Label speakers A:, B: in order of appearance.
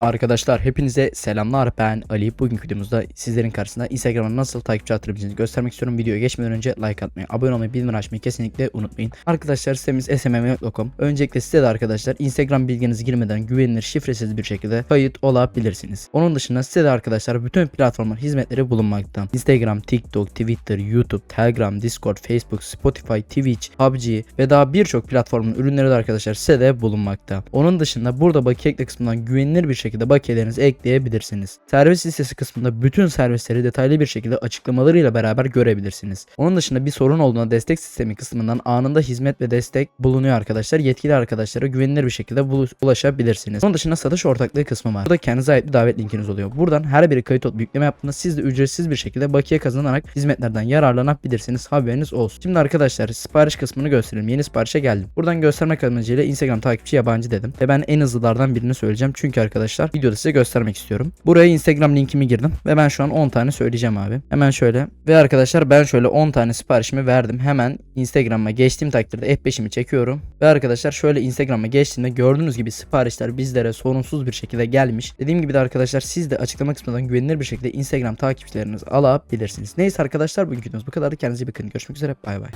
A: Arkadaşlar hepinize selamlar ben Ali. Bugünkü videomuzda sizlerin karşısında Instagram'a nasıl takipçi arttırabileceğinizi göstermek istiyorum. Videoya geçmeden önce like atmayı, abone olmayı, bildirim açmayı kesinlikle unutmayın. Arkadaşlar sitemiz smm.com. Öncelikle sitede arkadaşlar Instagram bilginizi girmeden güvenilir şifresiz bir şekilde kayıt olabilirsiniz. Onun dışında sitede arkadaşlar bütün platformların hizmetleri bulunmakta. Instagram, TikTok, Twitter, YouTube, Telegram, Discord, Facebook, Spotify, Twitch, PUBG ve daha birçok platformun ürünleri de arkadaşlar sitede bulunmakta. Onun dışında burada bakiye ekle kısmından güvenilir bir şekilde bakiyelerinizi ekleyebilirsiniz. Servis listesi kısmında bütün servisleri detaylı bir şekilde açıklamalarıyla beraber görebilirsiniz. Onun dışında bir sorun olduğunda destek sistemi kısmından anında hizmet ve destek bulunuyor arkadaşlar. Yetkili arkadaşlara güvenilir bir şekilde ulaşabilirsiniz. Onun dışında satış ortaklığı kısmı var. Burada kendinize ait bir davet linkiniz oluyor. Buradan her biri kayıt olup yükleme yaptığında siz de ücretsiz bir şekilde bakiye kazanarak hizmetlerden yararlanabilirsiniz. Haberiniz olsun. Şimdi arkadaşlar sipariş kısmını gösterelim. Yeni siparişe geldim. Buradan göstermek amacıyla Instagram takipçi yabancı dedim. Ve ben en hızlılardan birini söyleyeceğim. Çünkü arkadaşlar videoda size göstermek istiyorum. Buraya Instagram linkimi girdim. Ve ben şu an 10 tane söyleyeceğim abi. Hemen şöyle. Ve arkadaşlar ben şöyle 10 tane siparişimi verdim. Hemen Instagram'a geçtiğim takdirde F5'imi çekiyorum. Ve arkadaşlar şöyle Instagram'a geçtiğimde gördüğünüz gibi siparişler bizlere sorunsuz bir şekilde gelmiş. Dediğim gibi de arkadaşlar siz de açıklama kısmından güvenilir bir şekilde Instagram takipçilerinizi alabilirsiniz. Neyse arkadaşlar bugünkü videomuz bu kadar. Kendinize iyi bakın. Görüşmek üzere. Bay bay.